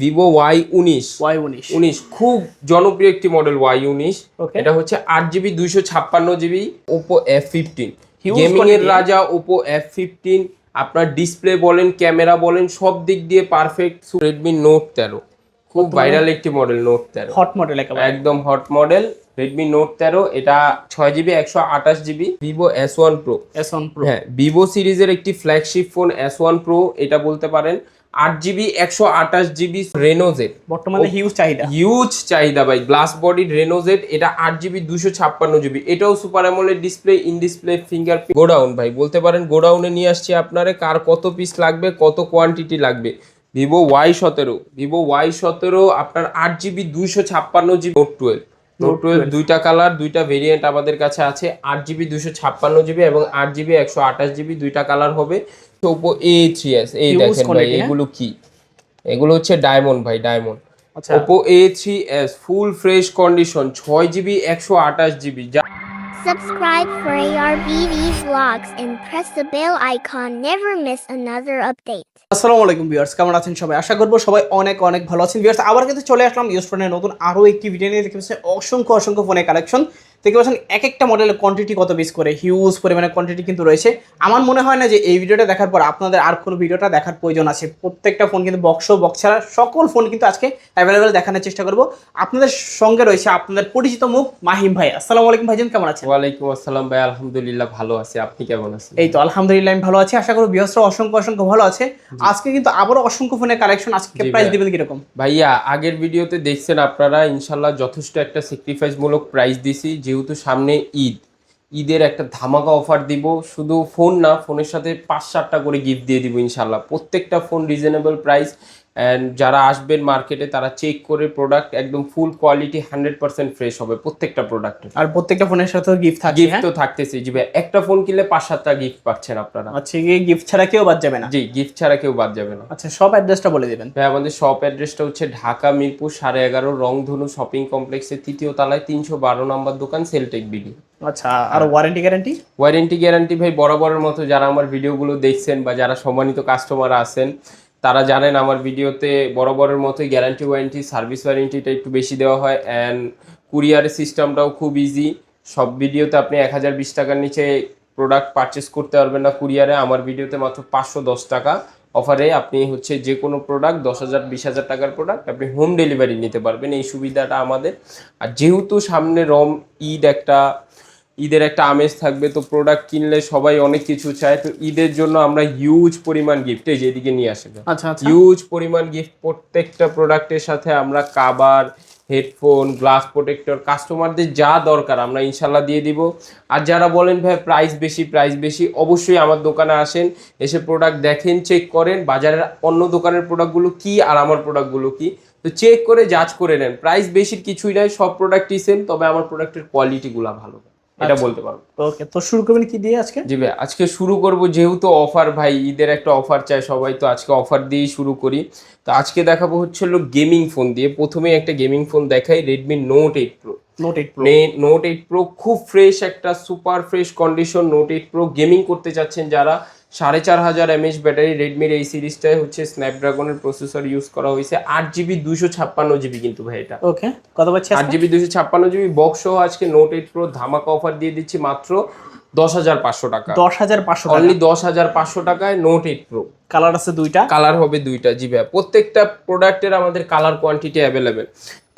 Vivo Y উনিশ Y উনিশ উনিশ খুব জনপ্রিয় একটি মডেল ওয়াই উনিশ. এটা হচ্ছে আট জিবি দুইশো ছাপ্পান্ন GB Oppo F fifteen gaming এর রাজা ওপো এফ ফিফটিন আপনার ডিসপ্লে বলেন ক্যামেরা বলেন সব দিক দিয়ে পারফেক্ট রেডমি নোট তেরো। খুব ভাইরাল একটি মডেল নোট তেরো। হট মডেল একেবারে। একদম হট মডেল রেডমি নোট তেরো। এটা ছয় জিবি একশো আঠাশ GB Vivo S one pro S one pro হ্যাঁ ভিভো সিরিজের একটি flagship phone S one pro এটা বলতে পারেন। আট জিবি একশো আঠাশ জিবি রেনোজেড বর্তমানে হিউজ চাহিদা। হিউজ চাহিদা ভাই গ্লাস বডি রেনোজেড এটা আট জিবি দুশো ছাপ্পান্ন জিবি এটাও super AMOLED display in display finger godown ভাই বলতে পারেন গোডাউনে নিয়ে আসছি আপনারে কার কত পিস লাগবে কত কোয়ান্টিটি লাগবে। ভিভো ওয়াই সতেরো ভিভো ওয়াই সতেরো আপনার আট জিবি দুইশো ছাপ্পান্ন GB note twelve note twelve দুইটা কালার দুইটা ভেরিয়েন্ট আমাদের কাছে আছে। আট জিবি দুশো ছাপ্পান্ন জিবি এবং আট জিবি একশো আঠাশ জিবি দুইটা কালার হবে। ওপো এ থ্রি এস এই দেখেন ভাই হ্যাঁ? এগুলো কি? এগুলো হচ্ছে ডায়মন্ড ভাই diamond Oppo A three S full fresh condition ছয় জিবি একশো আঠাশ জিবি যা Subscribe for ARBV vlogs and press the bell icon. Never miss another update. আসসালামু আলাইকুম ভিউয়ার্স কেমন আছেন সবাই? আশা করব সবাই অনেক অনেক ভালো আছেন। ভিউয়ার্স আবার কিন্তু চলে আসলাম ইউজ ফোনের নতুন আরও একটি ভিডিও নিয়ে দেখতে পাচ্ছেন অসংখ্য অসংখ্য ফোনের কালেকশন দেখতে পাচ্ছেন এক একটা মডেলের কোয়ান্টিটি কত পিস করে হিউজ পরিমাণে কোয়ান্টিটি কিন্তু রয়েছে। আমার মনে হয় না যে এই ভিডিওটা দেখার পর আপনাদের আর কোনো ভিডিওটা দেখার প্রয়োজন আছে। প্রত্যেকটা ফোন কিন্তু বক্স বক্স ছাড়া সকল ফোন কিন্তু আজকে অ্যাভেলেবেল দেখানোর চেষ্টা করব। আপনাদের সঙ্গে রয়েছে আপনাদের পরিচিত মুখ মাহিম ভাই। আসসালামু আলাইকুম ভাইজান কেমন আছেন? ওয়ালাইকুম আসসালাম ভাই আলহামদুলিল্লাহ ভালো আছি। আপনি কেমন আছেন? এই তো আলহামদুলিল্লাহ আমি ভালো আছি। আশা করি বিহস্র অসংখ্য অসংখ্য ভালো আছে। আজকে কিন্তু আবারও অসংখ্য ফোনের কালেকশন আজকে প্রাইস। দিবেন কীরকম? ভাইয়া আগের ভিডিওতে দেখছেন আপনারা ইনশাল্লাহ যথেষ্ট একটা স্যাক্রিফাইস মূলক প্রাইস দিছি। যেহেতু সামনে ঈদ, ঈদের একটা ধামাকা অফার দিব। শুধু ফোন না ফোনের সাথে পাঁচ সাতটা করে গিফট দিয়ে দিব ইনশাল্লাহ প্রত্যেকটা ফোন রিজনেবল প্রাইস অ্যান্ড যারা আসবেন মার্কেটে তারা চেক করে প্রোডাক্ট একদম full quality hundred percent fresh হবে প্রত্যেকটা প্রোডাক্টের আর প্রত্যেকটা ফোনের সাথে গিফট থাকে গিফট তো থাকতেছে জি ভাই। একটা ফোন কিনলে পাঁচ সাতটা গিফট পাচ্ছেন আপনারা। আচ্ছা গিফট ছাড়া কেউ বাদ যাবে না? জি গিফট ছাড়া কেউ বাদ যাবে না। আচ্ছা সব অ্যাড্রেসটা বলে দেবেন। ভাই আমাদের শপ অ্যাড্রেসটা হচ্ছে ঢাকা মিরপুর সাড়ে এগারো রংধনু শপিং কমপ্লেক্সের তৃতীয় তলায় তিনশো বারো নম্বর দোকান সেলটেক বিডি আচ্ছা আর ওয়ারেন্টি গ্যারান্টি ওয়ারেন্টি গ্যারান্টি ভাই বরাবরের মতো যারা আমার ভিডিওগুলো দেখছেন বা যারা সম্মানিত কাস্টমার আছেন তারা জানেন আমার ভিডিওতে বরাবরের মতোই গ্যারান্টি ওয়ারেন্টি সার্ভিস ওয়ারেন্টিটা একটু বেশি দেওয়া হয় অ্যান্ড কুরিয়ারের সিস্টেমটাও খুব ইজি সব ভিডিওতে আপনি এক হাজার বিশ টাকার নিচে প্রোডাক্ট পারচেস করতে পারবেন না কুরিয়ারে আমার ভিডিওতে মাত্র পাঁচশো দশ টাকা অফারে আপনি হচ্ছে যে কোনো প্রোডাক্ট দশ হাজার, বিশ হাজার টাকার প্রোডাক্ট আপনি হোম ডেলিভারি নিতে পারবেন। এই সুবিধাটা আমাদের। আর যেহেতু সামনে রম ঈদ একটা ঈদের একটা আমেজ থাকবে তো প্রোডাক্ট কিনলে সবাই অনেক কিছু চায়। তো ঈদের জন্য আমরা হিউজ পরিমাণ গিফট এই যেদিকে নিয়ে আসবে আচ্ছা আচ্ছা। হিউজ পরিমাণ গিফট প্রত্যেকটা প্রোডাক্টের সাথে আমরা কাবার হেডফোন গ্লাস প্রোটেক্টর কাস্টমারদের যা দরকার আমরা ইনশাল্লাহ দিয়ে দিব। আর যারা বলেন ভাই প্রাইস বেশি প্রাইস বেশি অবশ্যই আমার দোকানে আসেন এসে প্রোডাক্ট দেখেন চেক করেন বাজারের অন্য দোকানের প্রোডাক্টগুলো কি আর আমার প্রোডাক্টগুলো কি। তো চেক করে যাচ করে নেন প্রাইস বেশির কিছুই নাই সব প্রোডাক্টই সেম তবে আমার প্রোডাক্টের কোয়ালিটিগুলো ভালো। এটা বলতে পারব। ওকে তো শুরু করবেন কি দিয়ে আজকে? জি ভাই আজকে শুরু করব যেহেতু অফার ভাই ঈদের একটা অফার চাই সবাই তো আজকে অফার দিয়েই শুরু করি। তো আজকে দেখাবো হচ্ছে হলো গেমিং ফোন দিয়ে। প্রথমে একটা গেমিং ফোন দেখাই Redmi note eight pro note eight pro note eight pro খুব ফ্রেশ একটা super fresh condition note eight pro gaming করতে চাচ্ছেন যারা। সাড়ে চার হাজার এমএচ ব্যাটারি রেডমির এই সিরিজটায় হচ্ছে স্ন্যাপড্রাগনের প্রসেসর ইউজ করা হয়েছে। আট জিবি দুশো ছাপ্পান্ন জিবি কিন্তু ভাই এটা। ওকে কত পাচ্ছি আট জিবি দুশো ছাপ্পান্ন জিবি বক্স সহ আজকে নোট এইট প্রো ধামাকা অফার দিয়ে দিচ্ছি মাত্র দশ হাজার পাঁচশো টাকা। দশ হাজার পাঁচশো অনলি দশ হাজার পাঁচশো টাকায় নোট এইট প্রো কালার আছে দুইটা? কালার হবে দুইটা জি ভাই প্রত্যেকটা প্রোডাক্টের আমাদের কালার কোয়ান্টিটি অ্যাভেলেবেল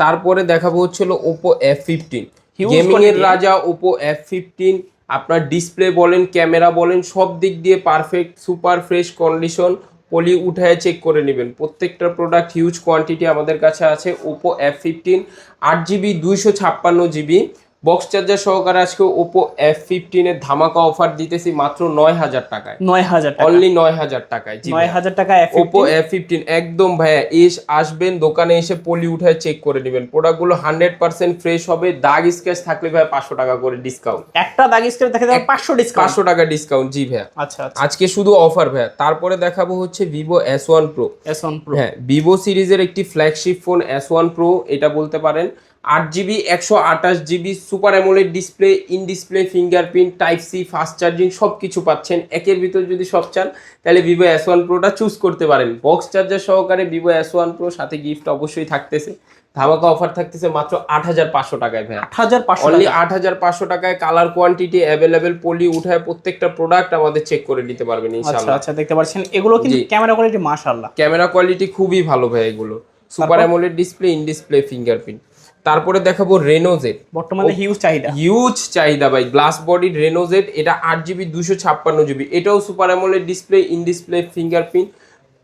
তারপরে দেখাবো হচ্ছিল ওপো এফ ফিফটিন গেমিং এর রাজা ওপো এফ ফিফটিন আপনার ডিসপ্লে বলেন ক্যামেরা বলেন, সব দিক দিয়ে perfect super fresh condition poly উঠায় চেক করে নেবেন। প্রত্যেকটা প্রোডাক্ট হিউজ কোয়ান্টিটি আমাদের কাছে আছে ওপো এফ ফিফটিন আট জিবি দুইশো ছাপ্পান্ন জিবি বক্স চার্জার সহকারে আজকে ওপো এফ ফিফটিনের ধামাকা অফার দিতেছি মাত্র নয় হাজার টাকায়। নয় হাজার অনলি নয় হাজার টাকায় নয় হাজার টাকা ওপো এফ ফিফটিন একদম ভাইয়া এস আসবেন দোকানে এসে পলি উঠায় চেক করে নেবেন। প্রোডাক্টগুলো হান্ড্রেড পার্সেন্ট ফ্রেশ হবে দাগ স্কেচ থাকলে ভাই পাঁচশো টাকা করে ডিসকাউন্ট একটা দাগ স্ক্রিন দেখা যাবে পাঁচশো ডিসকাউন্ট পাঁচশো টাকা ডিসকাউন্ট জি ভাইয়া। আচ্ছা আচ্ছা। আজকে শুধু অফার ভাইয়া তারপরে দেখাবো হচ্ছে Vivo S one pro S one pro হ্যাঁ ভিভো সিরিজের একটি flagship phone S one pro এটা বলতে পারেন। আট জিবি একশো আঠাশ GB super AMOLED display in display fingerprint type C fast charging সব কিছু পাচ্ছেন। একের ভিতর যদি সব চান তাহলে ভিভো এস ওয়ান প্রোটা চুজ করতে পারেন। বক্স চার্জার সহকারে ভিভো এস ওয়ান প্রো সাথে গিফট অবশ্যই থাকতেছে। ধামাকা অফার থাকতেছে মাত্র আট হাজার পাঁচশো টাকায় ভাই আট হাজার পাঁচশো অনলি। আট হাজার পাঁচশো টাকায় কালার কোয়ান্টিটি অ্যাভেলেবেল পলি উঠায় প্রত্যেকটা প্রোডাক্ট আমাদের চেক করে নিতে পারবেন আচ্ছা ইনশাআল্লাহ। আচ্ছা দেখতে পাচ্ছেন। এগুলো কিন্তু। ক্যামেরা কোয়ালিটি মাশাআল্লাহ। ক্যামেরা কোয়ালিটি খুবই ভালো ভাই এগুলো। Super? AMOLED display in display fingerprint তারপরে দেখাবো রেনোজেট বর্তমানে হিউজ চাহিদা। হিউজ চাহিদা ভাই গ্লাস বডি রেনোজেট এটা আট জিবি দুশো ছাপ্পান্ন জিবি এটাও super AMOLED display in display fingerprint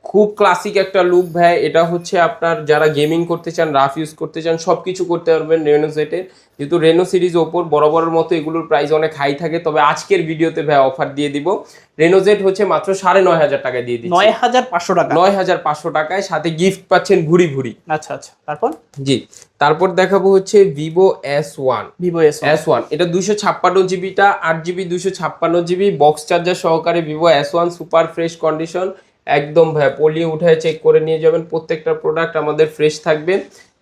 খুব ক্লাসিক একটা লুক ভাই। এটা হচ্ছে আপনার যারা গেমিং করতে চান রাফ ইউজ করতে চান সব কিছু করতে পারবেন রেনো সেটের যেহেতু রেনো সিরিজ ওপর বরাবরের মতো এগুলোর প্রাইস অনেক হাই থাকে তবে আজকের ভিডিওতে ভাই অফার দিয়ে দিব। রেনোজেট হচ্ছে মাত্র সাড়ে নয় হাজার টাকায় দিয়ে দিচ্ছি। নয় হাজার পাঁচশো টাকা। নয় হাজার পাঁচশো টাকায় সাথে গিফট পাচ্ছেন ভুরি ভুরি। আচ্ছা আচ্ছা। তারপর? জি। তারপর দেখাবো হচ্ছে Vivo S one Vivo S S one এটা দুশো ছাপ্পান্ন জিবিটা আট জিবি দুশো ছাপ্পান্ন জিবি বক্স চার্জার সহকারে Vivo S one super fresh condition একদম ভাই পলিয়ে উঠায় চেক করে নিয়ে যাবেন প্রত্যেকটা প্রোডাক্ট আমাদের ফ্রেশ থাকবে।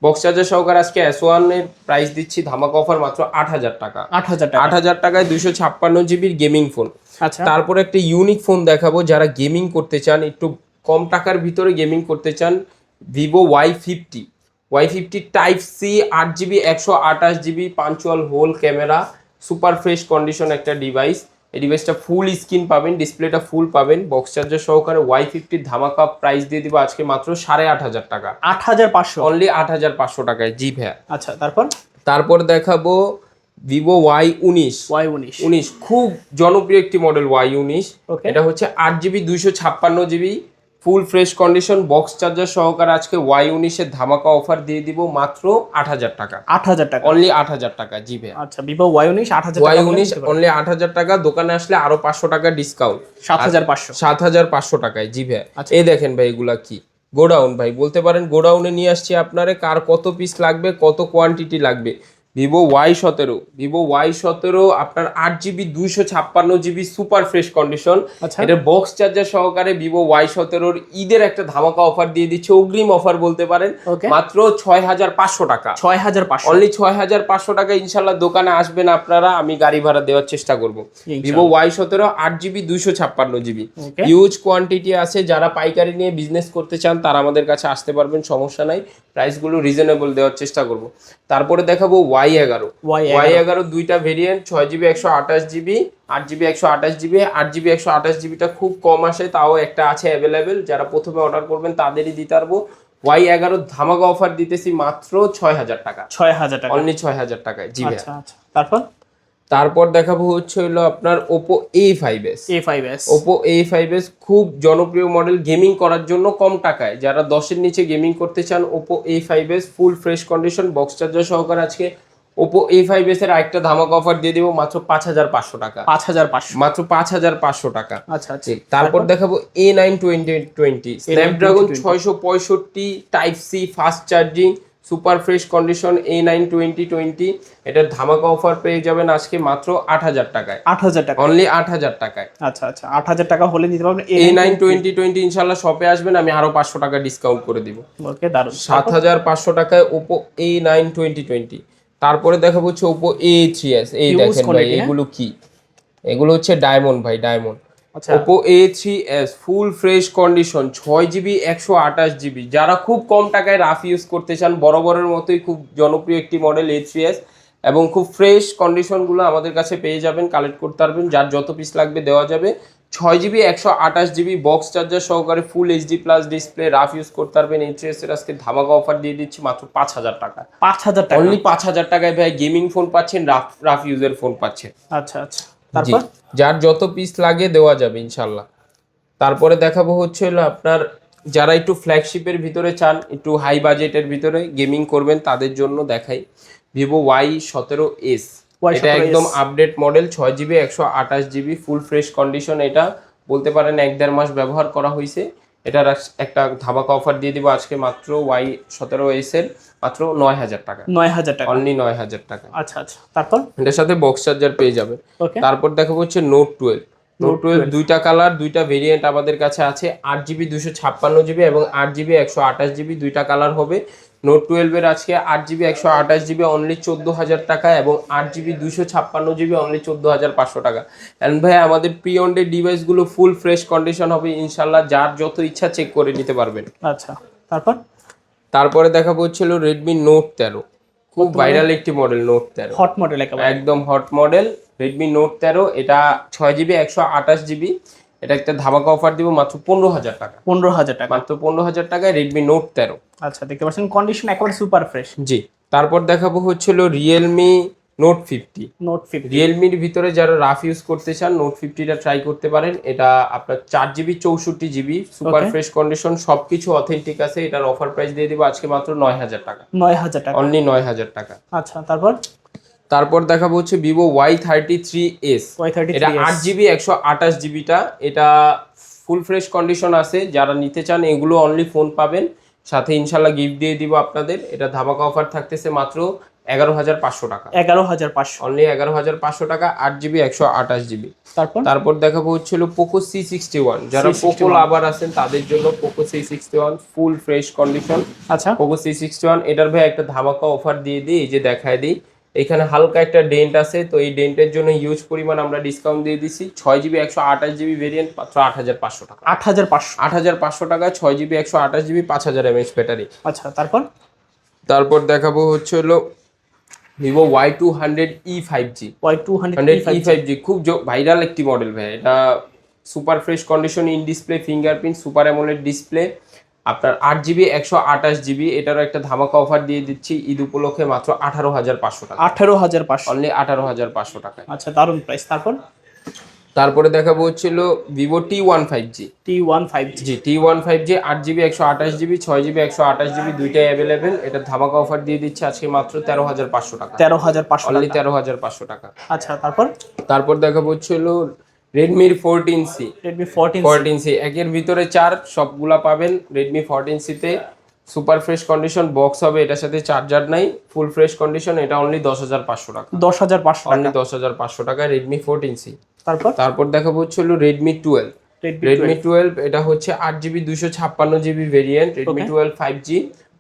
বক্স চার্জার সহকারে আজকে এস ওয়ানের প্রাইস দিচ্ছি ধামাকা অফার মাত্র আট হাজার টাকা। আট হাজার আট হাজার টাকায় দুশো ছাপ্পান্ন জিবির গেমিং ফোন আচ্ছা। তারপরে একটা ইউনিক ফোন দেখাবো যারা গেমিং করতে চান একটু কম টাকার ভিতরে গেমিং করতে চান Vivo Y fifty Y fifty type C আট জিবি একশো আঠাশ GB punch hole camera super fresh condition একটা ডিভাইস এই ডিভাইসটা ফুল স্ক্রিন পাবেন ডিসপ্লেটা ফুল পাবেন বক্স চার্জার সহকারে ওয়াই ফিফটির ধামাকা প্রাইস দিয়ে দিব আজকে মাত্র সাড়ে আট হাজার টাকা। আট হাজার পাঁচশো? অনলি আট হাজার পাঁচশো টাকায় জি ভ্যা আচ্ছা তারপর? তারপর দেখাবো ভিভো ওয়াই উনিশ। ওয়াই উনিশ। উনিশ খুব জনপ্রিয় একটি মডেল ওয়াই উনিশ. এটা হচ্ছে আট জিবি দুইশো ছাপ্পান্ন GB full fresh condition box charger সহকারে আজকে ওয়াই উনিশের ধামাকা অফার দিয়ে দিব মাত্র আট হাজার টাকা। আট হাজার টাকা? অনলি আট হাজার টাকা জি ভাই আচ্ছা ভিভো ওয়াই উনিশ আট হাজার ওয়াই উনিশ অনলি আট হাজার টাকা দোকানে আসলে আরও পাঁচশো টাকা ডিসকাউন্ট সাত হাজার পাঁচশো। সাত হাজার পাঁচশো টাকায় জি ভাই আচ্ছা। এই দেখেন ভাই এগুলা কি? গোডাউন ভাই বলতে পারেন গোডাউনে নিয়ে আসছি আপনারে কার কত পিস লাগবে কত কোয়ান্টিটি লাগবে। ভিভো ওয়াই সতেরো। ভিভো ওয়াই সতেরো আপনার আট জিবি দুইশো ছাপ্পান্ন জিবি সুপার ফ্রেশ কন্ডিশন। এটা বক্স চার্জার সহকারে ভিভো ওয়াই সতেরোর ঈদের একটা ধামাকা অফার দিয়ে দিচ্ছে অগ্রিম অফার বলতে পারেন। মাত্র ছয় হাজার পাঁচশো টাকা। ছয় হাজার পাঁচশো। অনলি ছয় হাজার পাঁচশো টাকা ইনশাল্লাহ দোকানে আসবেন আপনারা আমি গাড়ি ভাড়া দেওয়ার চেষ্টা করব। ভিভো ওয়াই সতেরো আট জিবি দুইশো ছাপ্পান্ন জিবি হিউজ কোয়ান্টিটি আছে যারা পাইকারি নিয়ে বিজনেস করতে চান তারা আমাদের কাছে আসতে পারবেন সমস্যা নাই। প্রাইসগুলো রিজনেবল দেওয়ার চেষ্টা করব। তারপরে দেখাবো ওয়াই এগারো। Y11 ওয়াই এগারো দুইটা ভেরিয়েন্ট ছয় জিবি একশো আঠাশ জিবি আট জিবি একশো আঠাশ জিবি আট জিবি একশো আঠাশ জিবিটা খুব কম আসে তাও একটা আছে অ্যাভেলেবেল যারা প্রথমে অর্ডার করবেন তাদেরই দিতে পারব। ওয়াই এগারো ধামাকা অফার দিতেছি মাত্র ছয় হাজার টাকা। ছয় হাজার টাকা। অনলি ছয় হাজার টাকায় জি আচ্ছা আচ্ছা। তারপর? তারপর দেখাবো হচ্ছে হলো আপনার Oppo A five S A five S Oppo A five S খুব জনপ্রিয় মডেল গেমিং করার জন্য কম টাকায়। যারা দশের নিচে গেমিং করতে চান Oppo A five S full fresh condition box charger সহকারে আজকে ওপো এ ফাইভ এস এর আরেকটা ধামাক অফার দিয়ে দিব মাত্র পাঁচ হাজার পাঁচশো টাকা। পাঁচ হাজার পাঁচশো। মাত্র পাঁচ হাজার পাঁচশো টাকা। আচ্ছা আচ্ছা। তারপর দেখাবো A nine twenty twenty Snapdragon ছয়শো পঁয়ষট্টি type C fast charging super fresh condition A nine twenty twenty এটার ধামাকা অফার পেয়ে যাবেন আজকে মাত্র আট হাজার টাকায়। আট হাজার টাকা। অনলি আট হাজার টাকায়। আচ্ছা আচ্ছা। আট হাজার টাকা হলে নিতে পারবেন এ নাইন টোয়েন্টি টোয়েন্টি ইনশাল্লাহ শপে আসবেন আমি আরও পাঁচশো টাকা ডিসকাউন্ট করে দিব। ওকে দারুণ সাত হাজার পাঁচশো টাকায় Oppo A nine twenty twenty তারপরে দেখাবো হচ্ছে ওপো এ থ্রি এস এই দেখেন ভাই? এগুলো কি? এগুলো হচ্ছে ডায়মন্ড ভাই diamond Oppo A three S full fresh condition ছয় জিবি একশো আঠাশ জিবি যারা খুব কম টাকায় রাফ ইউজ করতে চান বরাবরের মতোই খুব জনপ্রিয় একটি মডেল এ থ্রি এস এবং খুব ফ্রেশ কন্ডিশনগুলো আমাদের কাছে পেয়ে যাবেন কালেক্ট করতে পারবেন যার যত পিস লাগবে দেওয়া যাবে। ছয় জিবি একশো আঠাশ জিবি বক্স চার্জার সহকারে full HD plus display rough use করতে পারবেন। এ থ্রি এস এর আজকে ধামাকা অফার দিয়ে দিচ্ছি মাত্র পাঁচ হাজার টাকা। পাঁচ হাজার টাকা। অনলি পাঁচ হাজার টাকায় ভাই গেমিং ফোন পাচ্ছেন রাফ রাফ ইউজের ফোন পাচ্ছেন। আচ্ছা আচ্ছা। তারপর? যার যত পিস লাগে দেওয়া যাবে ইনশাল্লাহ। তারপরে দেখাবো হচ্ছে হলো আপনার যারা একটু ফ্ল্যাগশিপের ভিতরে চান একটু হাই বাজেটের ভিতরে গেমিং করবেন তাদের জন্য দেখাই। ভিভো ওয়াই সতেরো এস Y17s এটা একদম আপডেট মডেল ছয় জিবি একশো আঠাশ জিবি ফুল ফ্রেশ কন্ডিশন এটা। বলতে পারেন এক দেড় মাস ব্যবহার করা হয়েছে এটার একটা ধামাকা অফার দিয়ে দিব আজকে মাত্র ওয়াই সতেরো এস এর মাত্র নয় হাজার টাকা। নয় হাজার টাকা। অনলি নয় হাজার টাকা। আচ্ছা আচ্ছা। তারপর? এটার সাথে বক্স চার্জার পেয়ে যাবে। তারপর দেখাবো হচ্ছে নোট টুয়েলভ নোট টুয়েলভ দুইটা কালার দুইটা ভেরিয়েন্ট আমাদের কাছে আছে। আট জিবি দুশো ছাপ্পান্ন জিবি এবং আট জিবি একশো আঠাশ জিবি দুইটা কালার হবে। নোট টুয়েলভের আজকে আট জিবি একশো আঠাশ জিবি অনলি চোদ্দ হাজার টাকা এবং আট জিবি দুশো ছাপ্পান্ন জিবি অনলি চোদ্দ হাজার পাঁচশো টাকা। অ্যান্ড ভাই আমাদের প্রি অনডেড ডিভাইসগুলো ফুল ফ্রেশ কন্ডিশন হবে ইনশাল্লাহ যার যত ইচ্ছা চেক করে নিতে পারবেন। আচ্ছা তারপর? তারপরে দেখাবো হচ্ছিল রেডমি নোট তেরো। খুব ভাইরাল একটি মডেল নোট তেরো। হট মডেল একদম হট মডেল রেডমি নোট তেরো এটা ছয় জিবি একশো আঠাশ জিবি এটা একটা ধামাকা অফার দিব মাত্র পনেরো হাজার টাকা। পনেরো হাজার টাকা। মাত্র পনেরো হাজার টাকায় রেডমি নোট তেরো। আচ্ছা দেখতে পাচ্ছেন কন্ডিশন একেবারে সুপার ফ্রেশ জি তারপর দেখাবো হচ্ছিল Realme note fifty note fifty রিয়েলমির ভিতরে যারা রাফ ইউজ করতে চান নোট ফিফটিটা ট্রাই করতে পারেন। এটা আপনার চার জিবি চৌষট্টি জিবি সুপার ফ্রেশ কন্ডিশন সবকিছু অথেন্টিক আছে। এটার অফার প্রাইস দিয়ে দিব আজকে মাত্র নয় হাজার টাকা। নয় হাজার টাকা। অনলি নয় হাজার টাকা। আচ্ছা তারপর? তারপর দেখাবো হচ্ছে Vivo Y thirty three S এটা আট জিবি একশো আঠাশ জিবিটা এটা ফুল ফ্রেশ কন্ডিশন আছে। যারা নিতে চান এগুলো অনলি ফোন পাবেন। সাথে ইনশাল্লাহ গিফট দিয়ে দিব আপনাদের। এটা ধামাকা অফার থাকতেছে মাত্র এগারো হাজার পাঁচশো টাকা। এগারো হাজার পাঁচশো। অনলি এগারো হাজার পাঁচশো টাকা আট জিবি একশো আঠাশ জিবি তারপর? তারপর দেখাবো হচ্ছিল পোকো সি সিক্সটি ওয়ান যারা পোকো C61 লাভার আছেন তাদের জন্য Poco C sixty one full fresh condition আচ্ছা। পোকো সি সিক্সটি ওয়ান এটার ভাই একটা ধামাকা অফার দিয়ে দিই এই যে দেখায় দিই। এখানে হালকা একটা ডেন্ট আছে তো এই ডেন্টের জন্য ইউজ পরিমাণ আমরা ডিসকাউন্ট দিয়ে দিচ্ছি ছয় জিবি একশো আঠাশ জিবি ভেরিয়েন্ট মাত্র আট হাজার পাঁচশো টাকা। আট হাজার পাঁচশো। আট হাজার পাঁচশো টাকা ছয় জিবি একশো আঠাশ জিবি পাঁচ হাজার এমএচ ব্যাটারি আচ্ছা তারপর? তারপর দেখাবো হচ্ছে হলো Vivo Y two hundred E five G Y two hundred hundred E five G খুব ভাইরাল একটি মডেল ভাই। এটা super fresh condition in display fingerprint super AMOLED display আপনার আট জিবি একশো আঠাশ জিবি এটারও একটা ধামাকা অফার দিয়ে দিচ্ছি। ঈদ উপলক্ষে মাত্র আঠারো হাজার পাঁচশো টাকা। আঠারো হাজার পাঁচশো। অনলি আঠারো হাজার পাঁচশো টাকা আচ্ছা দারুণ প্রাইস তারপর? তারপরে দেখাবো হচ্ছিল Vivo T one five G T one five G G T one five G আট জিবি একশো আঠাশ জিবি ছয় জিবি একশো আঠাশ জিবি দুইটাই অ্যাভেলেবেল এটা ধামাকা অফার দিয়ে দিচ্ছে আজকে মাত্র তেরো হাজার পাঁচশো টাকা। তেরো হাজার পাঁচশো অনলি তেরো হাজার পাঁচশো টাকা। আচ্ছা তারপর? তারপর দেখাবো হচ্ছিল রেডমির fourteen C Redmi fourteen fourteen C একের ভিতরে চার সবগুলা পাবেন রেডমি ফোরটিন সিতে সুপার ফ্রেশ কন্ডিশন বক্স হবে এটার সাথে চার্জার নাই ফুল ফ্রেশ কন্ডিশন এটা অনলি দশ হাজার পাঁচশো টাকা। দশ হাজার পাঁচশো অনলি দশ হাজার পাঁচশো টাকা রেডমি ফোরটিন সি তারপর? তারপর দেখাবো হচ্ছিল Redmi twelve Redmi Redmi twelve এটা হচ্ছে আট জিবি দুশো ছাপ্পান্ন GB variant Redmi twelve five G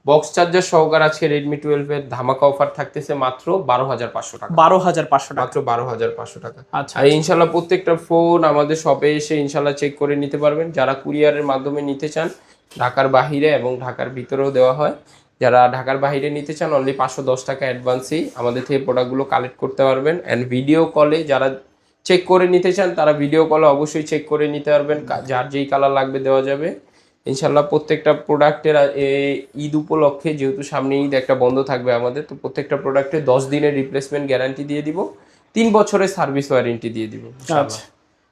box charger সহকার আজকে রেডমি টুয়েলভ এর ধামাকা অফার থাকতেছে মাত্র বারো হাজার পাঁচশো টাকা। বারো হাজার পাঁচশো টাকা। মাত্র বারো হাজার পাঁচশো টাকা। আচ্ছা আর ইনশাল্লাহ প্রত্যেকটা ফোন আমাদের শপে এসে ইনশাল্লাহ চেক করে নিতে পারবেন। যারা কুরিয়ারের মাধ্যমে নিতে চান ঢাকার বাহিরে এবং ঢাকার ভিতরেও দেওয়া হয়। যারা ঢাকার বাইরে নিতে চান অনলি পাঁচশো দশ টাকা অ্যাডভান্সেই আমাদের থেকে প্রোডাক্টগুলো কালেক্ট করতে পারবেন। অ্যান্ড ভিডিও কলে যারা চেক করে নিতে চান তারা ভিডিও কলে অবশ্যই চেক করে নিতে পারবেন। যার যেই কালার লাগবে দেওয়া যাবে। ইনশাল্লাহ প্রত্যেকটা প্রোডাক্টের ঈদ উপলক্ষে যেহেতু সামনে ঈদ একটা বন্ধ থাকবে আমাদের, তো প্রত্যেকটা প্রোডাক্টে দশ দিনের রিপ্লেসমেন্ট গ্যারান্টি দিয়ে দিব, তিন বছরের সার্ভিস ওয়ারেন্টি দিয়ে দিব। আচ্ছা।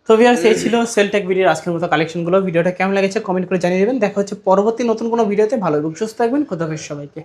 তো ভিউয়ার্স এই ছিল সেলটেক ভিডিওর আজকের মতো কালেকশনগুলো ভিডিওটা কেমন লেগেছে কমেন্ট করে জানিয়ে দেবেন। দেখা হচ্ছে পরবর্তী নতুন কোনো ভিডিওতে। ভালো এবং সুস্থ থাকবেন। খোদাফেজ সবাইকে।